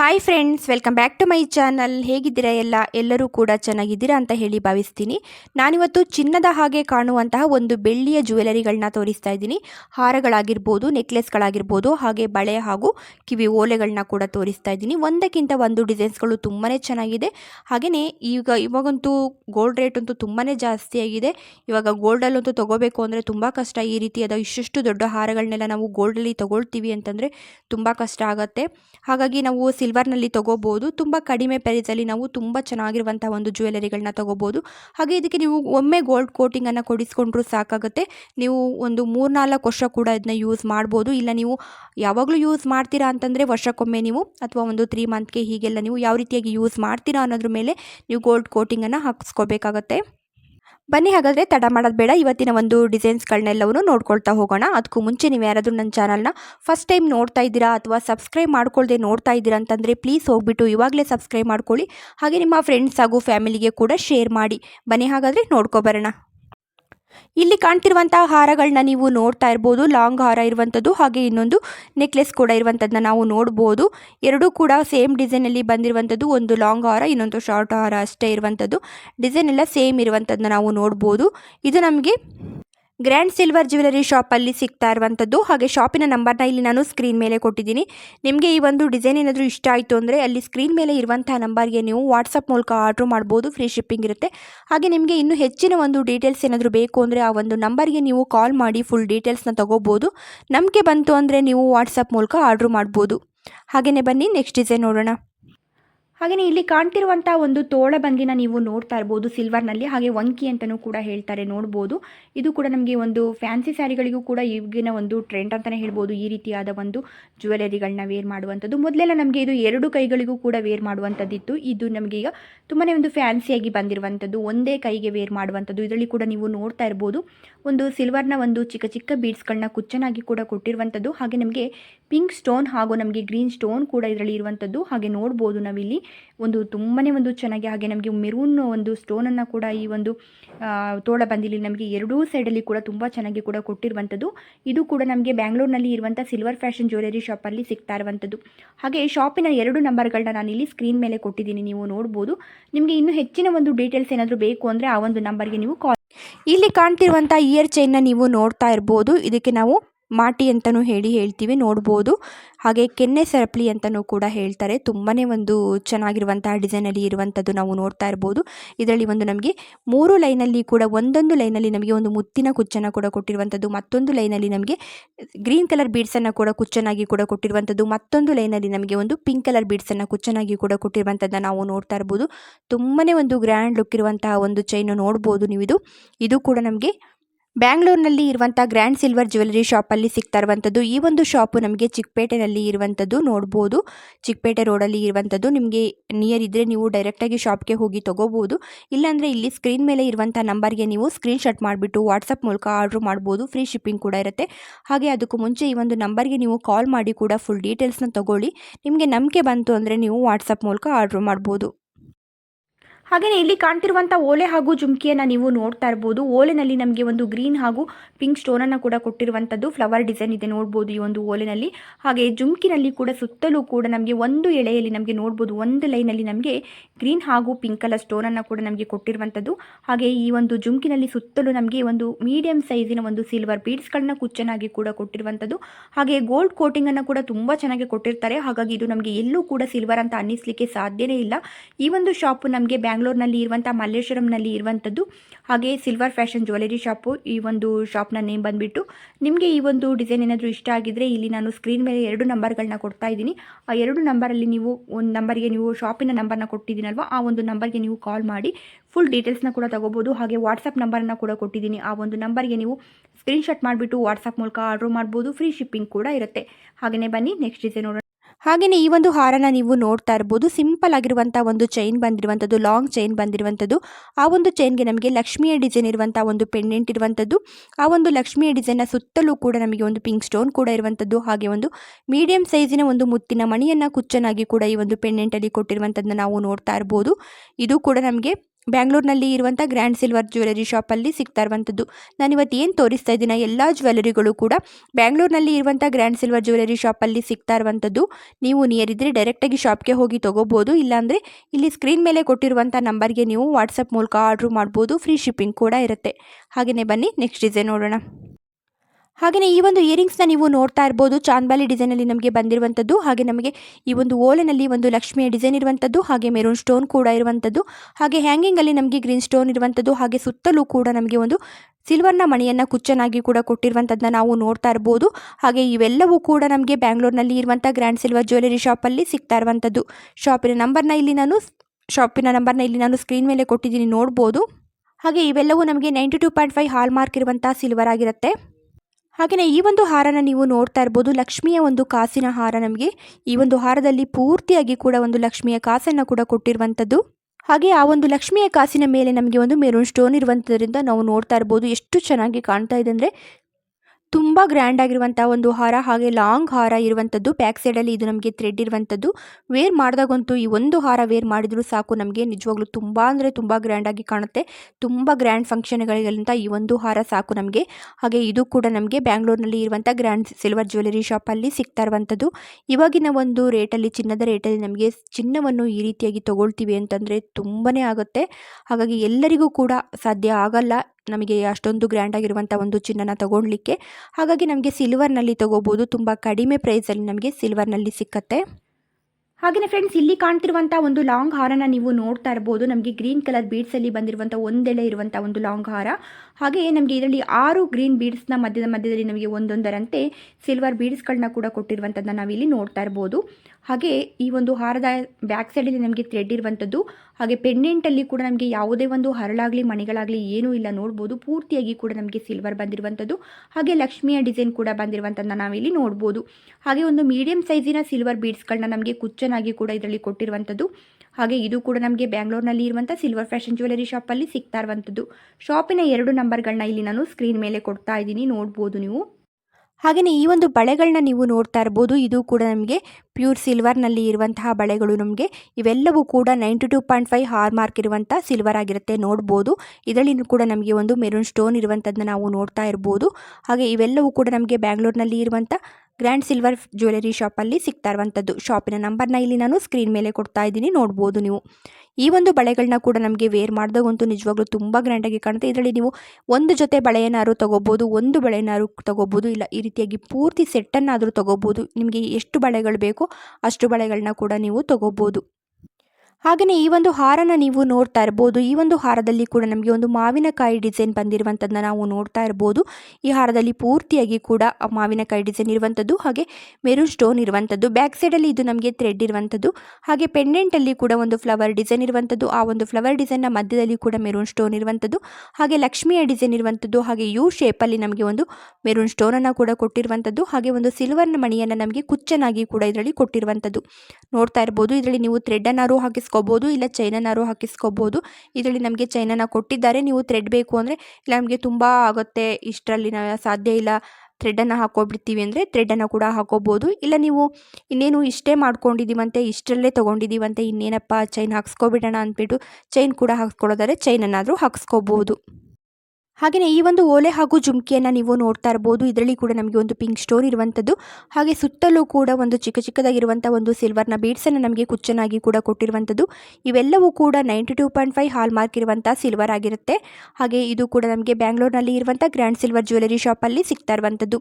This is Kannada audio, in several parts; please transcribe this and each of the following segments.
Hi friends welcome back to my channel ಹೇಗಿದ್ದೀರಾ ಎಲ್ಲ? ಎಲ್ಲರೂ ಕೂಡ ಚೆನ್ನಾಗಿದ್ದೀರಾ ಅಂತ ಹೇಳಿ ಭಾವಿಸ್ತೀನಿ. ನಾನಿವತ್ತು ಚಿನ್ನದ ಹಾಗೆ ಕಾಣುವಂತಹ ಒಂದು ಬೆಳ್ಳಿಯ ಜ್ಯುವೆಲರಿಗಳನ್ನ ತೋರಿಸ್ತಾ ಇದ್ದೀನಿ. ಹಾರಗಳಾಗಿರ್ಬೋದು ನೆಕ್ಲೆಸ್ಗಳಾಗಿರ್ಬೋದು ಹಾಗೆ ಬಳೆ ಹಾಗೂ ಕಿವಿ ಓಲೆಗಳನ್ನ ಕೂಡ ತೋರಿಸ್ತಾ ಇದ್ದೀನಿ. ಒಂದಕ್ಕಿಂತ ಒಂದು ಡಿಸೈನ್ಸ್ಗಳು ತುಂಬಾ ಚೆನ್ನಾಗಿದೆ. ಹಾಗೆಯೇ ಈಗ ಇವಾಗಂತೂ ಗೋಲ್ಡ್ ರೇಟ್ ಅಂತೂ ತುಂಬಾ ಜಾಸ್ತಿ ಆಗಿದೆ. ಇವಾಗ ಗೋಲ್ಡಲ್ಲಂತೂ ತೊಗೋಬೇಕು ಅಂದರೆ ತುಂಬ ಕಷ್ಟ. ಈ ರೀತಿಯಾದ ಇಷ್ಟಷ್ಟು ದೊಡ್ಡ ಹಾರಗಳನ್ನೆಲ್ಲ ನಾವು ಗೋಲ್ಡಲ್ಲಿ ತೊಗೊಳ್ತೀವಿ ಅಂತಂದರೆ ತುಂಬ ಕಷ್ಟ ಆಗುತ್ತೆ. ಹಾಗಾಗಿ ನಾವು ಸಿಲ್ವರ್ನಲ್ಲಿ ತೊಗೋಬೋದು. ತುಂಬ ಕಡಿಮೆ ಪ್ರೈಸಲ್ಲಿ ನಾವು ತುಂಬ ಚೆನ್ನಾಗಿರುವಂಥ ಒಂದು ಜ್ಯುವೆಲರಿಗಳನ್ನ ತೊಗೋಬೋದು. ಹಾಗೆ ಇದಕ್ಕೆ ನೀವು ಒಮ್ಮೆ ಗೋಲ್ಡ್ ಕೋಟಿಂಗನ್ನು ಕೊಡಿಸ್ಕೊಂಡ್ರೂ ಸಾಕಾಗುತ್ತೆ. ನೀವು ಒಂದು ಮೂರ್ನಾಲ್ಕು ವರ್ಷ ಕೂಡ ಇದನ್ನ ಯೂಸ್ ಮಾಡ್ಬೋದು. ಇಲ್ಲ ನೀವು ಯಾವಾಗಲೂ ಯೂಸ್ ಮಾಡ್ತೀರಾ ಅಂತಂದರೆ ವರ್ಷಕ್ಕೊಮ್ಮೆ ನೀವು ಅಥವಾ ಒಂದು ತ್ರೀ ಮಂತ್ಗೆ ಹೀಗೆಲ್ಲ ನೀವು ಯಾವ ರೀತಿಯಾಗಿ ಯೂಸ್ ಮಾಡ್ತೀರಾ ಅನ್ನೋದ್ರ ಮೇಲೆ ನೀವು ಗೋಲ್ಡ್ ಕೋಟಿಂಗನ್ನು ಹಾಕಿಸ್ಕೋಬೇಕಾಗತ್ತೆ. ಬನ್ನಿ, ಹಾಗಾದರೆ ತಡ ಮಾಡೋದು ಬೇಡ. ಇವತ್ತಿನ ಒಂದು ಡಿಸೈನ್ಸ್ಗಳನ್ನೆಲ್ಲವೂ ನೋಡ್ಕೊಳ್ತಾ ಹೋಗೋಣ. ಅದಕ್ಕೂ ಮುಂಚೆ ನೀವು ಯಾರಾದರೂ ನನ್ನ ಚಾನಲ್ನ ಫಸ್ಟ್ ಟೈಮ್ ನೋಡ್ತಾ ಇದ್ದೀರಾ ಅಥವಾ ಸಬ್ಸ್ಕ್ರೈಬ್ ಮಾಡ್ಕೊಳ್ಳದೆ ನೋಡ್ತಾ ಇದ್ದೀರಾ ಅಂತಂದರೆ ಪ್ಲೀಸ್ ಹೋಗ್ಬಿಟ್ಟು ಇವಾಗಲೇ ಸಬ್ಸ್ಕ್ರೈಬ್ ಮಾಡ್ಕೊಳ್ಳಿ. ಹಾಗೆ ನಿಮ್ಮ ಫ್ರೆಂಡ್ಸ್ ಹಾಗೂ ಫ್ಯಾಮಿಲಿಗೆ ಕೂಡ ಶೇರ್ ಮಾಡಿ. ಬನ್ನಿ, ಹಾಗಾದರೆ ನೋಡ್ಕೊಬರೋಣ ಇಲ್ಲಿ ಕಾಣ್ತಿರುವಂತಹ ಹಾರಗಳನ್ನ ನೀವು ನೋಡ್ತಾ ಇರಬಹುದು ಲಾಂಗ್ ಹಾರ ಇರುವಂತದ್ದು ಹಾಗೆ ಇನ್ನೊಂದು ನೆಕ್ಲೆಸ್ ಕೂಡ ಇರುವಂತದ್ದನ್ನ ನಾವು ನೋಡಬಹುದು ಎರಡು ಕೂಡ ಸೇಮ್ ಡಿಸೈನ್ ಅಲ್ಲಿ ಬಂದಿರುವಂತದ್ದು. ಒಂದು ಲಾಂಗ್ ಹಾರ, ಇನ್ನೊಂದು ಶಾರ್ಟ್ ಹಾರ ಅಷ್ಟೇ ಇರುವಂತದ್ದು. ಡಿಸೈನ್ ಎಲ್ಲ ಸೇಮ್ ಇರುವಂತದ್ದನ್ನ ನಾವು ನೋಡಬಹುದು ಇದು ನಮಗೆ ಗ್ರ್ಯಾಂಡ್ ಸಿಲ್ವರ್ ಜ್ಯುವೆಲರಿ ಶಾಪಲ್ಲಿ ಸಿಗ್ತಾ ಇರುವಂಥದ್ದು. ಹಾಗೆ ಶಾಪಿನ ನಂಬರ್ನ ಇಲ್ಲಿ ನಾನು ಸ್ಕ್ರೀನ್ ಮೇಲೆ ಕೊಟ್ಟಿದ್ದೀನಿ. ನಿಮಗೆ ಈ ಒಂದು ಡಿಸೈನ್ ಏನಾದರೂ ಇಷ್ಟ ಆಯಿತು ಅಂದರೆ ಅಲ್ಲಿ ಸ್ಕ್ರೀನ್ ಮೇಲೆ ಇರುವಂಥ ನಂಬರ್ಗೆ ನೀವು ವಾಟ್ಸಪ್ ಮೂಲಕ ಆರ್ಡ್ರ್ ಮಾಡ್ಬೋದು. ಫ್ರೀ ಶಿಪ್ಪಿಂಗ್ ಇರುತ್ತೆ. ಹಾಗೆ ನಿಮಗೆ ಇನ್ನೂ ಹೆಚ್ಚಿನ ಒಂದು ಡೀಟೇಲ್ಸ್ ಏನಾದರೂ ಬೇಕು ಅಂದರೆ ಆ ಒಂದು ನಂಬರ್ಗೆ ನೀವು ಕಾಲ್ ಮಾಡಿ ಫುಲ್ ಡೀಟೇಲ್ಸ್ನ ತೊಗೋಬೋದು. ನಮಗೆ ಬಂತು ಅಂದರೆ ನೀವು ವಾಟ್ಸಪ್ ಮೂಲಕ ಆರ್ಡ್ರ್ ಮಾಡ್ಬೋದು. ಹಾಗೆಯೇ ಬನ್ನಿ, ನೆಕ್ಸ್ಟ್ ಡಿಸೈನ್ ನೋಡೋಣ. ಹಾಗೆಯೇ ಇಲ್ಲಿ ಕಾಣ್ತಿರುವಂಥ ಒಂದು ತೋಳಬಂದಿನ ನೀವು ನೋಡ್ತಾ ಇರ್ಬೋದು ಸಿಲ್ವರ್ನಲ್ಲಿ ಹಾಗೆ ವಂಕಿ ಅಂತಲೂ ಕೂಡ ಹೇಳ್ತಾರೆ, ನೋಡ್ಬೋದು. ಇದು ಕೂಡ ನಮಗೆ ಒಂದು ಫ್ಯಾನ್ಸಿ ಸ್ಯಾರಿಗಳಿಗೂ ಕೂಡ ಈಗಿನ ಒಂದು ಟ್ರೆಂಡ್ ಅಂತಲೇ ಹೇಳ್ಬೋದು. ಈ ರೀತಿಯಾದ ಒಂದು ಜ್ಯುವೆಲರಿಗಳನ್ನ ವೇರ್ ಮಾಡುವಂಥದ್ದು. ಮೊದಲೆಲ್ಲ ನಮಗೆ ಇದು ಎರಡು ಕೈಗಳಿಗೂ ಕೂಡ ವೇರ್ ಮಾಡುವಂಥದ್ದಿತ್ತು. ಇದು ನಮಗೆ ಈಗ ತುಂಬಾ ಒಂದು ಫ್ಯಾನ್ಸಿಯಾಗಿ ಬಂದಿರುವಂಥದ್ದು. ಒಂದೇ ಕೈಗೆ ವೇರ್ ಮಾಡುವಂಥದ್ದು. ಇದರಲ್ಲಿ ಕೂಡ ನೀವು ನೋಡ್ತಾ ಇರ್ಬೋದು. ಒಂದು ಸಿಲ್ವರ್ನ ಒಂದು ಚಿಕ್ಕ ಚಿಕ್ಕ ಬೀಡ್ಸ್ಗಳನ್ನ ಕುಚ್ಚನಾಗಿ ಕೂಡ ಕೊಟ್ಟಿರುವಂಥದ್ದು. ಹಾಗೆ ನಮಗೆ ಪಿಂಕ್ ಸ್ಟೋನ್ ಹಾಗೂ ನಮಗೆ ಗ್ರೀನ್ ಸ್ಟೋನ್ ಕೂಡ ಇದರಲ್ಲಿ ಇರುವಂಥದ್ದು. ಹಾಗೆ ನೋಡ್ಬೋದು ನಾವಿಲ್ಲಿ. ಒಂದು ತುಂಬಾ ಒಂದು ಚೆನ್ನಾಗಿ ಹಾಗೆ ನಮಗೆ ಮೆರೂನ್ ಒಂದು ಸ್ಟೋನನ್ನು ಕೂಡ ಈ ಒಂದು ತೋಳ ಬಂದಿಲಿ ನಮಗೆ ಎರಡೂ ಸೈಡಲ್ಲಿ ಕೂಡ ತುಂಬ ಚೆನ್ನಾಗಿ ಕೂಡ ಕೊಟ್ಟಿರುವಂಥದ್ದು. ಇದು ಕೂಡ ನಮಗೆ ಬ್ಯಾಂಗ್ಳೂರ್ನಲ್ಲಿ ಇರುವಂಥ ಸಿಲ್ವರ್ ಫ್ಯಾಷನ್ ಜ್ಯುವೆಲರಿ ಶಾಪಲ್ಲಿ ಸಿಗ್ತಾ ಇರುವಂಥದ್ದು. ಹಾಗೆ ಶಾಪಿನ ಎರಡು ನಂಬರ್ಗಳನ್ನ ನಾನು ಇಲ್ಲಿ ಸ್ಕ್ರೀನ್ ಮೇಲೆ ಕೊಟ್ಟಿದ್ದೀನಿ, ನೀವು ನೋಡ್ಬೋದು. ನಿಮಗೆ ಇನ್ನೂ ಹೆಚ್ಚಿನ ಒಂದು ಡೀಟೇಲ್ಸ್ ಏನಾದರೂ ಬೇಕು ಅಂದರೆ ಆ ಒಂದು ನಂಬರ್ಗೆ ನೀವು ಕಾಲ್ ಇಲ್ಲಿ ಕಾಣ್ತಿರುವಂತಹ ಇಯರ್ ಚೈನ್ನ ನೀವು ನೋಡ್ತಾ ಇರ್ಬೋದು. ಇದಕ್ಕೆ ನಾವು ಮಾಟಿ ಅಂತಲೂ ಹೇಳಿ ಹೇಳ್ತೀವಿ, ನೋಡ್ಬೋದು. ಹಾಗೆ ಕೆನ್ನೆ ಸರಪಳಿ ಅಂತಲೂ ಕೂಡ ಹೇಳ್ತಾರೆ. ತುಂಬಾ ಒಂದು ಚೆನ್ನಾಗಿರುವಂತಹ ಡಿಸೈನಲ್ಲಿ ಇರುವಂಥದ್ದು ನಾವು ನೋಡ್ತಾ ಇರ್ಬೋದು. ಇದರಲ್ಲಿ ಒಂದು ನಮಗೆ ಮೂರು ಲೈನಲ್ಲಿ ಕೂಡ ಒಂದೊಂದು ಲೈನಲ್ಲಿ ನಮಗೆ ಒಂದು ಮುತ್ತಿನ ಕುಚ್ಚನ್ನು ಕೂಡ ಕೊಟ್ಟಿರುವಂಥದ್ದು, ಮತ್ತೊಂದು ಲೈನಲ್ಲಿ ನಮಗೆ ಗ್ರೀನ್ ಕಲರ್ ಬೀಡ್ಸನ್ನು ಕೂಡ ಕುಚ್ಚನಾಗಿ ಕೂಡ ಕೊಟ್ಟಿರುವಂಥದ್ದು, ಮತ್ತೊಂದು ಲೈನಲ್ಲಿ ನಮಗೆ ಒಂದು ಪಿಂಕ್ ಕಲರ್ ಬೀಡ್ಸನ್ನು ಕುಚ್ಚನಾಗಿ ಕೂಡ ಕೊಟ್ಟಿರುವಂಥದ್ದನ್ನು ನಾವು ನೋಡ್ತಾ ಇರ್ಬೋದು. ತುಂಬಾ ಒಂದು ಗ್ರ್ಯಾಂಡ್ ಲುಕ್ ಇರುವಂತಹ ಒಂದು ಚೈನು ನೋಡ್ಬೋದು ನೀವು ಇದು. ಇದು ಕೂಡ ನಮಗೆ ಬ್ಯಾಂಗ್ಳೂರಿನಲ್ಲಿ ಇರುವಂಥ ಗ್ರ್ಯಾಂಡ್ ಸಿಲ್ವರ್ ಜ್ಯುವೆಲರಿ ಶಾಪಲ್ಲಿ ಸಿಗ್ತಾ ಇರುವಂಥದ್ದು, ಈ ಒಂದು ಶಾಪು ನಮಗೆ ಚಿಕ್ಕಪೇಟೆಯಲ್ಲಿ ಇರುವಂಥದ್ದು ನೋಡ್ಬೋದು. ಚಿಕ್ಕಪೇಟೆ ರೋಡಲ್ಲಿ ಇರುವಂಥದ್ದು ನಿಮಗೆ ನಿಯರ್ ಇದ್ದರೆ ನೀವು ಡೈರೆಕ್ಟಾಗಿ ಶಾಪ್ಗೆ ಹೋಗಿ ತೊಗೋಬೋದು. ಇಲ್ಲಾಂದರೆ ಇಲ್ಲಿ ಸ್ಕ್ರೀನ್ ಮೇಲೆ ಇರುವಂಥ ನಂಬರ್ಗೆ ನೀವು ಸ್ಕ್ರೀನ್ ಶಾಟ್ ಮಾಡಿಬಿಟ್ಟು ವಾಟ್ಸಪ್ ಮೂಲಕ ಆರ್ಡ್ರ್ ಮಾಡ್ಬೋದು. ಫ್ರೀ ಶಿಪ್ಪಿಂಗ್ ಕೂಡ ಇರುತ್ತೆ. ಹಾಗೆ ಅದಕ್ಕೂ ಮುಂಚೆ ಈ ಒಂದು ನಂಬರ್ಗೆ ನೀವು ಕಾಲ್ ಮಾಡಿ ಕೂಡ ಫುಲ್ ಡೀಟೇಲ್ಸ್ನ ತೊಗೊಳ್ಳಿ. ನಿಮಗೆ ನಂಬಿಕೆ ಬಂತು ಅಂದರೆ ನೀವು ವಾಟ್ಸಪ್ ಮೂಲಕ ಆರ್ಡ್ರ್ ಮಾಡ್ಬೋದು. ಹಾಗೆಯೇ ಇಲ್ಲಿ ಕಾಣ್ತಿರುವಂಥ ಓಲೆ ಹಾಗೂ ಜುಮ್ಕಿಯನ್ನು ನೀವು ನೋಡ್ತಾ ಇರ್ಬೋದು. ಓಲೆನಲ್ಲಿ ನಮಗೆ ಒಂದು ಗ್ರೀನ್ ಹಾಗೂ ಪಿಂಕ್ ಸ್ಟೋನನ್ನು ಕೂಡ ಕೊಟ್ಟಿರುವಂಥದ್ದು ಫ್ಲವರ್ ಡಿಸೈನ್ ಇದೆ. ನೋಡ್ಬೋದು ಈ ಒಂದು ಓಲೆನಲ್ಲಿ. ಹಾಗೆ ಜುಮ್ಕಿನಲ್ಲಿ ಕೂಡ ಸುತ್ತಲೂ ಕೂಡ ನಮಗೆ ಒಂದು ಎಳೆಯಲ್ಲಿ ನಮಗೆ ನೋಡ್ಬೋದು, ಒಂದು ಲೈನಲ್ಲಿ ನಮಗೆ ಗ್ರೀನ್ ಹಾಗೂ ಪಿಂಕ್ ಕಲರ್ ಸ್ಟೋನನ್ನು ಕೂಡ ನಮಗೆ ಕೊಟ್ಟಿರುವಂಥದ್ದು ಹಾಗೆ ಈ ಒಂದು ಜುಮ್ಕಿನಲ್ಲಿ ಸುತ್ತಲೂ ನಮಗೆ ಒಂದು ಮೀಡಿಯಂ ಸೈಜಿನ ಒಂದು ಸಿಲ್ವರ್ ಬೀಡ್ಸ್ಗಳನ್ನ ಕುಚ್ಚನಾಗಿ ಕೂಡ ಕೊಟ್ಟಿರುವಂಥದ್ದು ಹಾಗೆ ಗೋಲ್ಡ್ ಕೋಟಿಂಗನ್ನು ಕೂಡ ತುಂಬ ಚೆನ್ನಾಗಿ ಕೊಟ್ಟಿರ್ತಾರೆ. ಹಾಗಾಗಿ ಇದು ನಮಗೆ ಎಲ್ಲೂ ಕೂಡ ಸಿಲ್ವರ್ ಅಂತ ಅನ್ನಿಸ್ಲಿಕ್ಕೆ ಸಾಧ್ಯನೇ ಇಲ್ಲ. ಈ ಒಂದು ಶಾಪು ನಮಗೆ ಬ್ಯಾಂಗ್ಳೂರ್ನಲ್ಲಿ ಇರುವಂಥ ಮಲ್ಲೇಶ್ವರಂನಲ್ಲಿ ಇರುವಂಥದ್ದು ಹಾಗೆ ಸಿಲ್ವರ್ ಫ್ಯಾಷನ್ ಜ್ಯುವೆಲರಿ ಶಾಪು ಈ ಒಂದು ಶಾಪ್ನ ನೇಮ್ ಬಂದುಬಿಟ್ಟು. ನಿಮಗೆ ಈ ಒಂದು ಡಿಸೈನ್ ಏನಾದರೂ ಇಷ್ಟ ಆಗಿದ್ದರೆ ಇಲ್ಲಿ ನಾನು ಸ್ಕ್ರೀನ್ ಮೇಲೆ ಎರಡು ನಂಬರ್ಗಳನ್ನ ಕೊಡ್ತಾ ಇದ್ದೀನಿ. ಆ ಎರಡು ನಂಬರಲ್ಲಿ ನೀವು ಒಂದು ನಂಬರ್ಗೆ ನೀವು ಶಾಪಿನ ನಂಬರ್ನ ಕೊಟ್ಟಿದ್ದೀನಲ್ವ, ಆ ಒಂದು ನಂಬರ್ಗೆ ನೀವು ಕಾಲ್ ಮಾಡಿ. ಫುಲ್ ಡೀಟೇಲ್ಸ್ನ ಕೂಡ ತಗೋಬೋದು, ಹಾಗೆ ವಾಟ್ಸಪ್ ನಂಬರನ್ನು ಕೂಡ ಕೊಟ್ಟಿದ್ದೀನಿ. ಆ ಒಂದು ನಂಬರ್ಗೆ ನೀವು ಸ್ಕ್ರೀನ್ಶಾಟ್ ಮಾಡಿಬಿಟ್ಟು ವಾಟ್ಸಪ್ ಮೂಲಕ ಆರ್ಡ್ರ್ ಮಾಡ್ಬೋದು, ಫ್ರೀ ಶಿಪ್ಪಿಂಗ್ ಕೂಡ ಇರುತ್ತೆ. ಹಾಗೆಯೇ ಬನ್ನಿ, ನೆಕ್ಸ್ಟ್ ಡಿಸೈನ್ ನೋಡೋಣ. ಹಾಗೆಯೇ ಈ ಒಂದು ಹಾರನ ನೀವು ನೋಡ್ತಾ ಇರ್ಬೋದು. ಸಿಂಪಲ್ ಆಗಿರುವಂಥ ಒಂದು ಚೈನ್ ಬಂದಿರುವಂಥದ್ದು, ಲಾಂಗ್ ಚೈನ್ ಬಂದಿರುವಂಥದ್ದು. ಆ ಒಂದು ಚೈನ್ಗೆ ನಮಗೆ ಲಕ್ಷ್ಮಿಯ ಡಿಸೈನ್ ಇರುವಂಥ ಒಂದು ಪೆಂಡೆಂಟ್ ಇರುವಂಥದ್ದು. ಆ ಒಂದು ಲಕ್ಷ್ಮಿಯ ಡಿಸೈನ್ನ ಸುತ್ತಲೂ ಕೂಡ ನಮಗೆ ಒಂದು ಪಿಂಕ್ ಸ್ಟೋನ್ ಕೂಡ ಇರುವಂಥದ್ದು. ಹಾಗೆ ಒಂದು ಮೀಡಿಯಂ ಸೈಜಿನ ಒಂದು ಮುತ್ತಿನ ಮಣಿಯನ್ನು ಕುಚ್ಚನಾಗಿ ಕೂಡ ಈ ಒಂದು ಪೆಂಡೆಂಟಲ್ಲಿ ಕೊಟ್ಟಿರುವಂಥದ್ದನ್ನ ನಾವು ನೋಡ್ತಾ ಇರ್ಬೋದು. ಇದು ಕೂಡ ನಮಗೆ ಬ್ಯಾಂಗ್ಳೂರ್ನಲ್ಲಿ ಇರುವಂಥ ಗ್ರ್ಯಾಂಡ್ ಸಿಲ್ವರ್ ಜ್ಯುವೆಲರಿ ಶಾಪಲ್ಲಿ ಸಿಗ್ತಾ ಇರುವಂಥದ್ದು. ನಾನು ಇವತ್ತು ಏನು ತೋರಿಸ್ತಾ ಇದ್ದೀನ, ಎಲ್ಲ ಜ್ಯುವೆಲರಿಗಳು ಕೂಡ ಬ್ಯಾಂಗ್ಳೂರ್ನಲ್ಲಿ ಇರುವಂಥ ಗ್ರ್ಯಾಂಡ್ ಸಿಲ್ವರ್ ಜ್ಯುವೆಲರಿ ಶಾಪಲ್ಲಿ ಸಿಗ್ತಾ ಇರುವಂಥದ್ದು. ನೀವು ನಿಯರ್ ಇದ್ದರೆ ಡೈರೆಕ್ಟಾಗಿ ಶಾಪ್ಗೆ ಹೋಗಿ ತೊಗೋಬೋದು, ಇಲ್ಲಾಂದರೆ ಇಲ್ಲಿ ಸ್ಕ್ರೀನ್ ಮೇಲೆ ಕೊಟ್ಟಿರುವಂಥ ನಂಬರ್ಗೆ ನೀವು ವಾಟ್ಸಪ್ ಮೂಲಕ ಆರ್ಡ್ರ್ ಮಾಡ್ಬೋದು ಫ್ರೀ ಶಿಪ್ಪಿಂಗ್ ಕೂಡ ಇರುತ್ತೆ. ಹಾಗೆಯೇ ಬನ್ನಿ ನೆಕ್ಸ್ಟ್ ಡಿಸೈನ್ ನೋಡೋಣ. ಹಾಗೆಯೇ ಈ ಒಂದು ಇಯರಿಂಗ್ಸ್ನ ನೀವು ನೋಡ್ತಾ ಇರ್ಬೋದು. ಚಾಂದ್ಬಾಲಿ ಡಿಸೈನಲ್ಲಿ ನಮಗೆ ಬಂದಿರುವಂಥದ್ದು ಹಾಗೆ ನಮಗೆ ಈ ಒಂದು ಓಲೆನಲ್ಲಿ ಒಂದು ಲಕ್ಷ್ಮಿಯ ಡಿಸೈನ್ ಇರುವಂಥದ್ದು ಹಾಗೆ ಮೆರೂನ್ ಸ್ಟೋನ್ ಕೂಡ ಇರುವಂಥದ್ದು ಹಾಗೆ ಹ್ಯಾಂಗಿಂಗಲ್ಲಿ ನಮಗೆ ಗ್ರೀನ್ ಸ್ಟೋನ್ ಇರುವಂಥದ್ದು ಹಾಗೆ ಸುತ್ತಲೂ ಕೂಡ ನಮಗೆ ಒಂದು ಸಿಲ್ವರ್ನ ಮಣಿಯನ್ನು ಕುಚ್ಚನಾಗಿ ಕೂಡ ಕೊಟ್ಟಿರುವಂಥದ್ದನ್ನ ನಾವು ನೋಡ್ತಾ ಇರ್ಬೋದು. ಹಾಗೆ ಇವೆಲ್ಲವೂ ಕೂಡ ನಮಗೆ ಬ್ಯಾಂಗ್ಳೂರ್ನಲ್ಲಿ ಇರುವಂಥ ಗ್ರ್ಯಾಂಡ್ ಸಿಲ್ವರ್ ಜ್ಯುವೆಲರಿ ಶಾಪಲ್ಲಿ ಸಿಗ್ತಾ ಇರುವಂಥದ್ದು ಶಾಪಿನ ನಂಬರ್ನ ಇಲ್ಲಿ ನಾನು ಶಾಪಿನ ನಂಬರ್ನ ಇಲ್ಲಿ ನಾನು ಸ್ಕ್ರೀನ್ ಮೇಲೆ ಕೊಟ್ಟಿದ್ದೀನಿ, ನೋಡ್ಬೋದು. ಹಾಗೆ ಇವೆಲ್ಲವೂ ನಮಗೆ ninety two point five hallmark ಇರುವಂಥ ಸಿಲ್ವರ್ ಆಗಿರುತ್ತೆ. ಹಾಗೆಯೇ ಈ ಒಂದು ಹಾರನ ನೀವು ನೋಡ್ತಾ ಇರ್ಬೋದು. ಲಕ್ಷ್ಮಿಯ ಒಂದು ಕಾಸಿನ ಹಾರ ನಮಗೆ. ಈ ಒಂದು ಹಾರದಲ್ಲಿ ಪೂರ್ತಿಯಾಗಿ ಕೂಡ ಒಂದು ಲಕ್ಷ್ಮಿಯ ಕಾಸನ್ನು ಕೂಡ ಕೊಟ್ಟಿರುವಂಥದ್ದು. ಹಾಗೆ ಆ ಒಂದು ಲಕ್ಷ್ಮಿಯ ಕಾಸಿನ ಮೇಲೆ ನಮಗೆ ಒಂದು ಮೆರೂನ್ ಸ್ಟೋನ್ ಇರುವಂಥದ್ರಿಂದ ನಾವು ನೋಡ್ತಾ ಇರ್ಬೋದು. ಎಷ್ಟು ಚೆನ್ನಾಗಿ ಕಾಣ್ತಾ ಇದೆ ಅಂದರೆ ತುಂಬ ಗ್ರ್ಯಾಂಡ್ ಆಗಿರುವಂಥ ಒಂದು ಹಾರ, ಹಾಗೆ ಲಾಂಗ್ ಹಾರ ಇರುವಂಥದ್ದು ಬ್ಯಾಕ್ ಸೈಡಲ್ಲಿ ಇದು ನಮಗೆ ಥ್ರೆಡ್ ಇರುವಂಥದ್ದು ವೇರ್ ಮಾಡಿದಾಗಂತೂ ಈ ಒಂದು ಹಾರ ವೇರ್ ಮಾಡಿದರೂ ಸಾಕು. ನಮಗೆ ನಿಜವಾಗ್ಲೂ ತುಂಬ ಅಂದರೆ ತುಂಬ ಗ್ರ್ಯಾಂಡಾಗಿ ಕಾಣುತ್ತೆ. ತುಂಬ ಗ್ರ್ಯಾಂಡ್ ಫಂಕ್ಷನ್ಗಳಿಗಂತ ಈ ಒಂದು ಹಾರ ಸಾಕು ನಮಗೆ. ಹಾಗೆ ಇದು ಕೂಡ ನಮಗೆ ಬ್ಯಾಂಗ್ಳೂರಿನಲ್ಲಿ ಇರುವಂಥ ಗ್ರ್ಯಾಂಡ್ ಸಿಲ್ವರ್ ಜ್ಯುವೆಲರಿ ಶಾಪಲ್ಲಿ ಸಿಗ್ತಾ ಇರುವಂಥದ್ದು ಇವಾಗಿನ ಒಂದು ರೇಟಲ್ಲಿ ಚಿನ್ನದ ರೇಟಲ್ಲಿ ನಮಗೆ ಚಿನ್ನವನ್ನು ಈ ರೀತಿಯಾಗಿ ತೊಗೊಳ್ತೀವಿ ಅಂತಂದರೆ ತುಂಬಾ ಆಗುತ್ತೆ. ಹಾಗಾಗಿ ಎಲ್ಲರಿಗೂ ಕೂಡ ಸಾಧ್ಯ ಆಗಲ್ಲ. ನಮಗೆ ಅಷ್ಟೊಂದು ಗ್ರ್ಯಾಂಡ್ ಆಗಿರುವಂಥ ಒಂದು ಚಿನ್ನನ ತೊಗೊಳ್ಲಿಕ್ಕೆ ಹಾಗಾಗಿ ನಮಗೆ ಸಿಲ್ವರ್ನಲ್ಲಿ ತೊಗೋಬೋದು. ತುಂಬ ಕಡಿಮೆ ಪ್ರೈಸಲ್ಲಿ ನಮಗೆ ಸಿಲ್ವರ್ನಲ್ಲಿ ಸಿಕ್ಕತ್ತೆ. ಹಾಗೆಯೇ ಫ್ರೆಂಡ್ಸ್ ಇಲ್ಲಿ ಕಾಣ್ತಿರುವಂಥ ಒಂದು ಲಾಂಗ್ ಹಾರನ ನೀವು ನೋಡ್ತಾ ಇರ್ಬೋದು. ನಮಗೆ ಗ್ರೀನ್ ಕಲರ್ ಬೀಡ್ಸಲ್ಲಿ ಬಂದಿರುವಂಥ ಒಂದೆಳೆ ಇರುವಂಥ ಒಂದು ಲಾಂಗ್ ಹಾರ. ಹಾಗೆ ನಮಗೆ ಇದರಲ್ಲಿ ಆರು ಗ್ರೀನ್ ಬೀಡ್ಸ್ನ ಮಧ್ಯದ ಮಧ್ಯದಲ್ಲಿ ನಮಗೆ ಒಂದೊಂದರಂತೆ ಸಿಲ್ವರ್ ಬೀಡ್ಸ್ಗಳನ್ನ ಕೂಡ ಕೊಟ್ಟಿರುವಂಥದ್ದನ್ನ ನಾವಿಲ್ಲಿ ನೋಡ್ತಾ ಇರ್ಬೋದು. ಹಾಗೆ ಈ ಒಂದು ಹಾರದ ಬ್ಯಾಕ್ ಸೈಡಲ್ಲಿ ನಮಗೆ ಥ್ರೆಡ್ ಇರುವಂಥದ್ದು ಹಾಗೆ ಪೆಂಡೆಂಟಲ್ಲಿ ಕೂಡ ನಮಗೆ ಯಾವುದೇ ಒಂದು ಹರಳಾಗಲಿ, ಮಣಿಗಳಾಗಲಿ ಏನೂ ಇಲ್ಲ ನೋಡ್ಬೋದು. ಪೂರ್ತಿಯಾಗಿ ಕೂಡ ನಮಗೆ ಸಿಲ್ವರ್ ಬಂದಿರುವಂಥದ್ದು ಹಾಗೆ ಲಕ್ಷ್ಮಿಯ ಡಿಸೈನ್ ಕೂಡ ಬಂದಿರುವಂಥದ್ದನ್ನ ನಾವಿಲ್ಲಿ ನೋಡ್ಬೋದು. ಹಾಗೆ ಒಂದು ಮೀಡಿಯಂ ಸೈಜಿನ ಸಿಲ್ವರ್ ಬೀಡ್ಸ್ಗಳನ್ನ ನಮಗೆ ಕುಚ್ಚನಾಗಿ ಕೂಡ ಇದರಲ್ಲಿ ಕೊಟ್ಟಿರುವಂಥದ್ದು ಹಾಗೆ ಇದು ಕೂಡ ನಮಗೆ ಬ್ಯಾಂಗ್ಳೂರ್ನಲ್ಲಿ ಇರುವಂಥ ಸಿಲ್ವರ್ ಫ್ಯಾಷನ್ ಜ್ಯುವೆಲರಿ ಶಾಪಲ್ಲಿ ಸಿಗ್ತಾ ಇರುವಂಥದ್ದು ಶಾಪಿನ ಎರಡು ನಂಬರ್ಗಳನ್ನ ಇಲ್ಲಿ ನಾನು ಸ್ಕ್ರೀನ್ ಮೇಲೆ ಕೊಡ್ತಾ ಇದ್ದೀನಿ, ನೋಡ್ಬೋದು ನೀವು. ಹಾಗೆಯೇ ಈ ಒಂದು ಬಳೆಗಳನ್ನ ನೀವು ನೋಡ್ತಾ ಇರ್ಬೋದು, ಇದು ಕೂಡ ನಮಗೆ ಪ್ಯೂರ್ ಸಿಲ್ವರ್ನಲ್ಲಿ ಇರುವಂತಹ ಬಳೆಗಳು ನಮಗೆ. ಇವೆಲ್ಲವೂ ಕೂಡ ninety two point five hallmark ಇರುವಂಥ ಸಿಲ್ವರ್ ಆಗಿರುತ್ತೆ, ನೋಡ್ಬೋದು. ಇದರಲ್ಲಿ ಕೂಡ ನಮಗೆ ಒಂದು ಮೆರೂನ್ ಸ್ಟೋನ್ ಇರುವಂಥದ್ದನ್ನ ನಾವು ನೋಡ್ತಾ ಇರ್ಬೋದು. ಹಾಗೆ ಇವೆಲ್ಲವೂ ಕೂಡ ನಮಗೆ ಬ್ಯಾಂಗ್ಳೂರ್ನಲ್ಲಿ ಇರುವಂಥ ಗ್ರ್ಯಾಂಡ್ ಸಿಲ್ವರ್ ಜ್ಯುವೆಲರಿ ಶಾಪಲ್ಲಿ ಸಿಗ್ತಾ ಇರುವಂಥದ್ದು. ಶಾಪಿನ ನಂಬರ್ನ ಇಲ್ಲಿ ನಾನು ಸ್ಕ್ರೀನ್ ಮೇಲೆ ಕೊಡ್ತಾ ಇದ್ದೀನಿ, ನೋಡ್ಬೋದು ನೀವು. ಈ ಒಂದು ಬಳೆಗಳನ್ನ ಕೂಡ ನಮಗೆ ವೇರ್ ಮಾಡಿದಾಗಂತೂ ನಿಜವಾಗ್ಲೂ ತುಂಬ ಗ್ರ್ಯಾಂಡಾಗಿ ಕಾಣುತ್ತೆ. ಇದರಲ್ಲಿ ನೀವು ಒಂದು ಜೊತೆ ಬಳೆಯನ್ನಾರು ತೊಗೋಬೋದು, ಒಂದು ಬಳೆಯನ್ನಾರು ತೊಗೋಬೋದು, ಇಲ್ಲ ಈ ರೀತಿಯಾಗಿ ಪೂರ್ತಿ ಸೆಟ್ಟನ್ನಾದರೂ ತೊಗೋಬೋದು. ನಿಮಗೆ ಎಷ್ಟು ಬಳೆಗಳು ಬೇಕೋ ಅಷ್ಟು ಬಳೆಗಳನ್ನ ಕೂಡ ನೀವು ತೊಗೋಬೋದು. ಹಾಗೆಯೇ ಈ ಒಂದು ಹಾರನ ನೀವು ನೋಡ್ತಾ ಇರ್ಬೋದು, ಈ ಒಂದು ಹಾರದಲ್ಲಿ ಕೂಡ ನಮಗೆ ಒಂದು ಮಾವಿನಕಾಯಿ ಡಿಸೈನ್ ಬಂದಿರುವಂಥದ್ದನ್ನ ನಾವು ನೋಡ್ತಾ ಇರ್ಬೋದು. ಈ ಹಾರದಲ್ಲಿ ಪೂರ್ತಿಯಾಗಿ ಕೂಡ ಮಾವಿನಕಾಯಿ ಡಿಸೈನ್ ಇರುವಂಥದ್ದು, ಹಾಗೆ ಮೆರೂನ್ ಸ್ಟೋನ್ ಇರುವಂಥದ್ದು, ಬ್ಯಾಕ್ ಸೈಡಲ್ಲಿ ಇದು ನಮಗೆ ಥ್ರೆಡ್ ಇರುವಂಥದ್ದು, ಹಾಗೆ ಪೆಂಡೆಂಟಲ್ಲಿ ಕೂಡ ಒಂದು ಫ್ಲವರ್ ಡಿಸೈನ್ ಇರುವಂಥದ್ದು, ಆ ಒಂದು ಫ್ಲವರ್ ಡಿಸೈನ್ನ ಮಧ್ಯದಲ್ಲಿ ಕೂಡ ಮೆರೂನ್ ಸ್ಟೋನ್ ಇರುವಂಥದ್ದು, ಹಾಗೆ ಲಕ್ಷ್ಮಿಯ ಡಿಸೈನ್ ಇರುವಂಥದ್ದು, ಹಾಗೆ ಯು ಶೇಪಲ್ಲಿ ನಮಗೆ ಒಂದು ಮೆರೂನ್ ಸ್ಟೋನನ್ನು ಕೂಡ ಕೊಟ್ಟಿರುವಂಥದ್ದು, ಹಾಗೆ ಒಂದು ಸಿಲ್ವರ್ನ ಮಣಿಯನ್ನು ನಮಗೆ ಕುಚ್ಚನಾಗಿ ಕೂಡ ಇದರಲ್ಲಿ ಕೊಟ್ಟಿರುವಂಥದ್ದು. ನೋಡ್ತಾ ಇರ್ಬೋದು, ಇದರಲ್ಲಿ ನೀವು ಥ್ರೆಡ್ಡನ್ನಾರು ಹಾಕಿಸ್ಕೋಬೋದು, ಇಲ್ಲ ಚೈನನಾರು ಹಾಕಿಸ್ಕೋಬೋದು. ಇದರಲ್ಲಿ ನಮಗೆ ಚೈನನ್ನು ಕೊಟ್ಟಿದ್ದಾರೆ. ನೀವು ಥ್ರೆಡ್ ಬೇಕು ಅಂದರೆ, ಇಲ್ಲ ನಮಗೆ ತುಂಬ ಆಗುತ್ತೆ, ಇಷ್ಟರಲ್ಲಿ ನಾವು ಸಾಧ್ಯ ಇಲ್ಲ ಥ್ರೆಡನ್ನು ಹಾಕ್ಕೊಬಿಡ್ತೀವಿ ಅಂದರೆ ಥ್ರೆಡನ್ನು ಕೂಡ ಹಾಕೋಬೋದು. ಇಲ್ಲ ನೀವು ಇನ್ನೇನು ಇಷ್ಟೇ ಮಾಡ್ಕೊಂಡಿದ್ದೀವಂತೆ, ಇಷ್ಟರಲ್ಲೇ ತೊಗೊಂಡಿದ್ದೀವಂತೆ, ಇನ್ನೇನಪ್ಪ ಚೈನ್ ಹಾಕ್ಸ್ಕೊಬಿಡೋಣ ಅಂದ್ಬಿಟ್ಟು ಚೈನ್ ಕೂಡ ಹಾಕ್ಸ್ಕೊಳ್ಳೋದಾದ್ರೆ ಚೈನನ್ನಾದರೂ ಹಾಕ್ಸ್ಕೋಬೋದು. ಹಾಗೆಯೇ ಈ ಒಂದು ಓಲೆ ಹಾಗೂ ಜುಮ್ಕಿಯನ್ನು ನೀವು ನೋಡ್ತಾ ಇರ್ಬೋದು. ಇದರಲ್ಲಿ ಕೂಡ ನಮಗೆ ಒಂದು ಪಿಂಕ್ ಸ್ಟೋನ್ ಇರುವಂಥದ್ದು ಹಾಗೆ ಸುತ್ತಲೂ ಕೂಡ ಒಂದು ಚಿಕ್ಕ ಚಿಕ್ಕದಾಗಿರುವಂಥ ಒಂದು ಸಿಲ್ವರ್ನ ಬೀಡ್ಸನ್ನು ನಮಗೆ ಕುಚ್ಚನಾಗಿ ಕೂಡ ಕೊಟ್ಟಿರುವಂಥದ್ದು ಇವೆಲ್ಲವೂ ಕೂಡ ninety two point five hallmark ಇರುವಂಥ ಸಿಲ್ವರ್ ಆಗಿರುತ್ತೆ. ಹಾಗೆ ಇದು ಕೂಡ ನಮಗೆ ಬ್ಯಾಂಗ್ಳೂರ್ನಲ್ಲಿ ಇರುವಂಥ ಗ್ರ್ಯಾಂಡ್ ಸಿಲ್ವರ್ ಜ್ಯುವೆಲರಿ ಶಾಪಲ್ಲಿ ಸಿಗ್ತಾ ಇರುವಂಥದ್ದು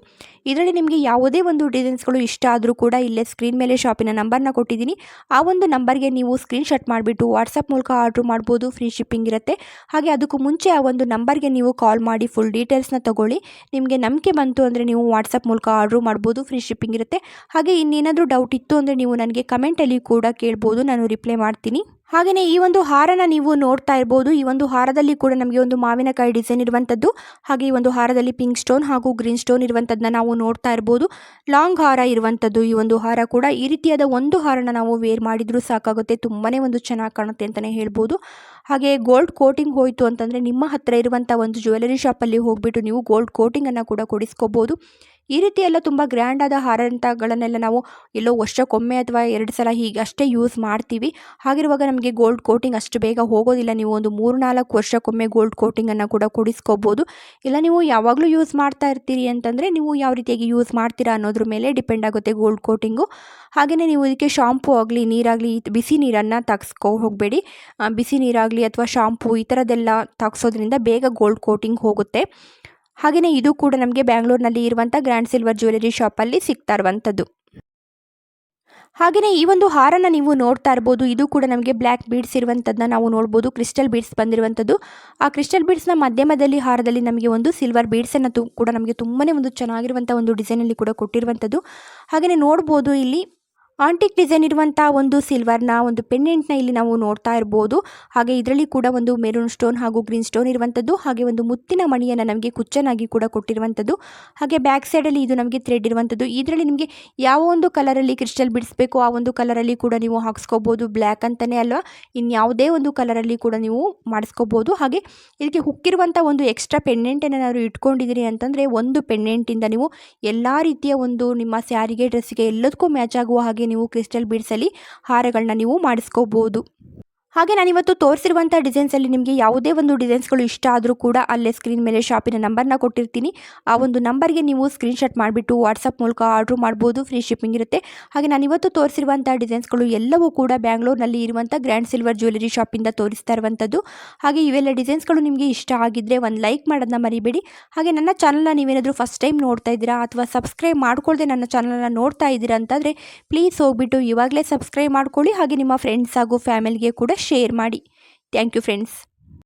ಇದರಲ್ಲಿ ನಿಮಗೆ ಯಾವುದೇ ಒಂದು ಡಿಸೈನ್ಸ್ಗಳು ಇಷ್ಟ ಆದರೂ ಕೂಡ ಇಲ್ಲೇ ಸ್ಕ್ರೀನ್ ಮೇಲೆ ಶಾಪಿನ ನಂಬರ್ನ ಕೊಟ್ಟಿದ್ದೀನಿ. ಆ ಒಂದು ನಂಬರ್ಗೆ ನೀವು ಸ್ಕ್ರೀನ್ಶಾಟ್ ಮಾಡಿಬಿಟ್ಟು ವಾಟ್ಸಪ್ ಮೂಲಕ ಆರ್ಡ್ರ್ ಮಾಡ್ಬೋದು. ಫ್ರೀ ಶಿಪ್ಪಿಂಗ್ ಇರುತ್ತೆ. ಹಾಗೆ ಅದಕ್ಕೂ ಮುಂಚೆ ಆ ಒಂದು ನಂಬರ್ಗೆ ನೀವು ಮಾಡಿ ಫುಲ್ ಡೀಟೇಲ್ಸ್ನ ತಗೊಳ್ಳಿ. ನಿಮಗೆ ನಂಬಿಕೆ ಬಂತು ಅಂದರೆ ನೀವು ವಾಟ್ಸಪ್ ಮೂಲಕ ಆರ್ಡ್ರ್ ಮಾಡ್ಬೋದು ಫ್ರೀ ಶಿಪ್ಪಿಂಗ್ ಇರುತ್ತೆ. ಹಾಗೆ ಇನ್ನೇನಾದರೂ ಡೌಟ್ ಇತ್ತು ಅಂದರೆ ನೀವು ನನಗೆ ಕಮೆಂಟಲ್ಲಿ ಕೂಡ ಕೇಳ್ಬೋದು, ನಾನು ರಿಪ್ಲೈ ಮಾಡ್ತೀನಿ. ಹಾಗೆಯೇ ಈ ಒಂದು ಹಾರನ ನೀವು ನೋಡ್ತಾ ಇರ್ಬೋದು. ಈ ಒಂದು ಹಾರದಲ್ಲಿ ಕೂಡ ನಮಗೆ ಒಂದು ಮಾವಿನಕಾಯಿ ಡಿಸೈನ್ ಇರುವಂಥದ್ದು ಹಾಗೆ ಈ ಒಂದು ಹಾರದಲ್ಲಿ ಪಿಂಕ್ ಸ್ಟೋನ್ ಹಾಗೂ ಗ್ರೀನ್ ಸ್ಟೋನ್ ಇರುವಂಥದ್ದನ್ನ ನಾವು ನೋಡ್ತಾ ಇರ್ಬೋದು. ಲಾಂಗ್ ಹಾರ ಇರುವಂಥದ್ದು ಈ ಒಂದು ಹಾರ ಕೂಡ ಈ ರೀತಿಯಾದ ಒಂದು ಹಾರನ ನಾವು ವೇರ್ ಮಾಡಿದರೂ ಸಾಕಾಗುತ್ತೆ. ತುಂಬಾ ಒಂದು ಚೆನ್ನಾಗಿ ಕಾಣುತ್ತೆ ಅಂತಲೇ ಹೇಳ್ಬೋದು. ಹಾಗೆ ಗೋಲ್ಡ್ ಕೋಟಿಂಗ್ ಹೋಯಿತು ಅಂತಂದರೆ ನಿಮ್ಮ ಹತ್ತಿರ ಇರುವಂಥ ಒಂದು ಜ್ಯುವೆಲರಿ ಶಾಪಲ್ಲಿ ಹೋಗಿಬಿಟ್ಟು ನೀವು ಗೋಲ್ಡ್ ಕೋಟಿಂಗನ್ನು ಕೂಡ ಕೊಡಿಸ್ಕೋಬೋದು. ಈ ರೀತಿ ಎಲ್ಲ ತುಂಬ ಗ್ರ್ಯಾಂಡ್ ಆದ ಹಾರ ಅಂತಗಳನ್ನೆಲ್ಲ ನಾವು ಎಲ್ಲೋ ವರ್ಷಕ್ಕೊಮ್ಮೆ ಅಥವಾ ಎರಡು ಸಲ ಹೀಗೆ ಅಷ್ಟೇ ಯೂಸ್ ಮಾಡ್ತೀವಿ. ಹಾಗಿರುವಾಗ ನಮಗೆ ನಮಗೆ ಗೋಲ್ಡ್ ಕೋಟಿಂಗ್ ಅಷ್ಟು ಬೇಗ ಹೋಗೋದಿಲ್ಲ. ನೀವು ಒಂದು ಮೂರು ನಾಲ್ಕು ವರ್ಷಕ್ಕೊಮ್ಮೆ ಗೋಲ್ಡ್ ಕೋಟಿಂಗನ್ನು ಕೂಡ ಕೊಡಿಸ್ಕೋಬೋದು. ಇಲ್ಲ, ನೀವು ಯಾವಾಗಲೂ ಯೂಸ್ ಮಾಡ್ತಾ ಇರ್ತೀರಿ ಅಂತಂದರೆ ನೀವು ಯಾವ ರೀತಿಯಾಗಿ ಯೂಸ್ ಮಾಡ್ತೀರಾ ಅನ್ನೋದ್ರ ಮೇಲೆ ಡಿಪೆಂಡ್ ಆಗುತ್ತೆ ಗೋಲ್ಡ್ ಕೋಟಿಂಗು ಹಾಗೆಯೇ ನೀವು ಇದಕ್ಕೆ ಶಾಂಪೂ ಆಗಲಿ, ನೀರಾಗಲಿ, ಬಿಸಿ ನೀರನ್ನು ತಗ್ಸ್ಕೋ ಹೋಗಬೇಡಿ. ಬಿಸಿ ನೀರಾಗಲಿ ಅಥವಾ ಶಾಂಪೂ ಈ ಥರದ್ದೆಲ್ಲ ತಾಗಿಸೋದ್ರಿಂದ ಬೇಗ ಗೋಲ್ಡ್ ಕೋಟಿಂಗ್ ಹೋಗುತ್ತೆ. ಹಾಗೆಯೇ ಇದು ಕೂಡ ನಮಗೆ ಬ್ಯಾಂಗ್ಳೂರಿನಲ್ಲಿ ಇರುವಂಥ ಗ್ರ್ಯಾಂಡ್ ಸಿಲ್ವರ್ ಜ್ಯುವೆಲರಿ ಶಾಪಲ್ಲಿ ಸಿಗ್ತಾ ಇರುವಂಥದ್ದು. ಹಾಗೆಯೇ ಈ ಒಂದು ಹಾರನ ನೀವು ನೋಡ್ತಾ ಇರ್ಬೋದು, ಇದು ಕೂಡ ನಮಗೆ ಬ್ಲ್ಯಾಕ್ ಬೀಡ್ಸ್ ಇರುವಂಥದ್ದನ್ನ ನಾವು ನೋಡ್ಬೋದು ಕ್ರಿಸ್ಟಲ್ ಬೀಡ್ಸ್ ಬಂದಿರುವಂಥದ್ದು. ಆ ಕ್ರಿಸ್ಟಲ್ ಬೀಡ್ಸ್ನ ಮಧ್ಯಮದಲ್ಲಿ ಹಾರದಲ್ಲಿ ನಮಗೆ ಒಂದು ಸಿಲ್ವರ್ ಬೀಡ್ಸನ್ನು ಕೂಡ ನಮಗೆ ತುಂಬಾ ಒಂದು ಚೆನ್ನಾಗಿರುವಂಥ ಒಂದು ಡಿಸೈನಲ್ಲಿ ಕೂಡ ಕೊಟ್ಟಿರುವಂಥದ್ದು. ಹಾಗೆಯೇ ನೋಡ್ಬೋದು ಇಲ್ಲಿ ಆಂಟಿಕ್ ಡಿಸೈನ್ ಇರುವಂಥ ಒಂದು ಸಿಲ್ವರ್ನ ಒಂದು ಪೆಂಡೆಂಟ್ನ ಇಲ್ಲಿ ನಾವು ನೋಡ್ತಾ ಇರ್ಬೋದು. ಹಾಗೆ ಇದರಲ್ಲಿ ಕೂಡ ಒಂದು ಮೆರೂನ್ ಸ್ಟೋನ್ ಹಾಗೂ ಗ್ರೀನ್ ಸ್ಟೋನ್ ಇರುವಂಥದ್ದು ಹಾಗೆ ಒಂದು ಮುತ್ತಿನ ಮಣಿಯನ್ನು ನಮಗೆ ಕುಚ್ಚನಾಗಿ ಕೂಡ ಕೊಟ್ಟಿರುವಂಥದ್ದು ಹಾಗೆ ಬ್ಯಾಕ್ ಸೈಡಲ್ಲಿ ಇದು ನಮಗೆ ಥ್ರೆಡ್ ಇರುವಂಥದ್ದು ಇದರಲ್ಲಿ ನಿಮಗೆ ಯಾವ ಒಂದು ಕಲರಲ್ಲಿ ಕ್ರಿಸ್ಟಲ್ ಬಿಡಿಸ್ಬೇಕು ಆ ಒಂದು ಕಲರಲ್ಲಿ ಕೂಡ ನೀವು ಹಾಕ್ಸ್ಕೋಬೋದು. ಬ್ಲ್ಯಾಕ್ ಅಂತಲೇ ಅಲ್ವಾ? ಇನ್ಯಾವುದೇ ಒಂದು ಕಲರಲ್ಲಿ ಕೂಡ ನೀವು ಮಾಡಿಸ್ಕೋಬೋದು. ಹಾಗೆ ಇದಕ್ಕೆ ಹುಕ್ಕಿರುವಂಥ ಒಂದು ಎಕ್ಸ್ಟ್ರಾ ಪೆಂಡೆಂಟ್ ನಾವು ಇಟ್ಕೊಂಡಿದ್ದೀರಿ ಅಂತಂದರೆ, ಒಂದು ಪೆಂಡೆಂಟಿಂದ ನೀವು ಎಲ್ಲ ರೀತಿಯ ಒಂದು ನಿಮ್ಮ ಸ್ಯಾರಿಗೆ ಡ್ರೆಸ್ಸಿಗೆ ಎಲ್ಲದಕ್ಕೂ ಮ್ಯಾಚ್ ಆಗುವ ಹಾಗೆ ನೀವು ಕ್ರಿಸ್ಟಲ್ ಬಿಡ್ಸಲ್ಲಿ ಹಾರಗಳನ್ನ ನೀವು ಮಾಡಿಸ್ಕೋಬೋದು. ಹಾಗೆ ನಾನಿವತ್ತು ತೋರಿಸಿರುವಂಥ ಡಿಸೈನ್ಸಲ್ಲಿ ನಿಮಗೆ ಯಾವುದೇ ಒಂದು ಡಿಸೈನ್ಸ್ಗಳು ಇಷ್ಟ ಆದರೂ ಕೂಡ ಅಲ್ಲೇ ಸ್ಕ್ರೀನ್ ಮೇಲೆ ಶಾಪಿನ ನಂಬರ್ನ ಕೊಟ್ಟಿರ್ತೀನಿ. ಆ ಒಂದು ನಂಬರ್ಗೆ ನೀವು ಸ್ಕ್ರೀನ್ಶಾಟ್ ಮಾಡಿಬಿಟ್ಟು ವಾಟ್ಸಪ್ ಮೂಲಕ ಆರ್ಡ್ರ್ ಮಾಡ್ಬೋದು, ಫ್ರೀ ಶಿಪ್ಪಿಂಗ್ ಇರುತ್ತೆ. ಹಾಗೆ ನಾನು ಇವತ್ತು ತೋರಿಸಿರುವಂಥ ಡಿಸೈನ್ಸ್ಗಳು ಎಲ್ಲವೂ ಕೂಡ ಬ್ಯಾಂಗ್ಳೂರ್ನಲ್ಲಿ ಇರುವಂಥ ಗ್ರ್ಯಾಂಡ್ ಸಿಲ್ವರ್ ಜ್ಯುವೆಲರಿ ಶಾಪಿಂದ ತೋರಿಸ್ತಾ ಇರುವಂಥದ್ದು. ಹಾಗೆ ಇವೆಲ್ಲ ಡಿಸೈನ್ಸ್ಗಳು ನಿಮಗೆ ಇಷ್ಟ ಆಗಿದ್ದರೆ ಒಂದು ಲೈಕ್ ಮಾಡೋದನ್ನ ಮರಿಬೇಡಿ. ಹಾಗೆ ನನ್ನ ಚಾನಲ್ನ ನೀವೇನಾದರೂ ಫಸ್ಟ್ ಟೈಮ್ ನೋಡ್ತಾ ಇದ್ದೀರಾ ಅಥವಾ ಸಬ್ಸ್ಕ್ರೈಬ್ ಮಾಡ್ಕೊಳ್ಳದೆ ನನ್ನ ಚಾನಲ್ನ ನೋಡ್ತಾ ಇದ್ದೀರಾ ಅಂತಂದರೆ ಪ್ಲೀಸ್ ಹೋಗ್ಬಿಟ್ಟು ಇವಾಗಲೇ ಸಬ್ಸ್ಕ್ರೈಬ್ ಮಾಡ್ಕೊಳ್ಳಿ. ಹಾಗೆ ನಿಮ್ಮ ಫ್ರೆಂಡ್ಸ್ ಹಾಗೂ ಫ್ಯಾಮಿಲಿಗೆ ಕೂಡ ಶೇರ್ ಮಾಡಿ. Thank you friends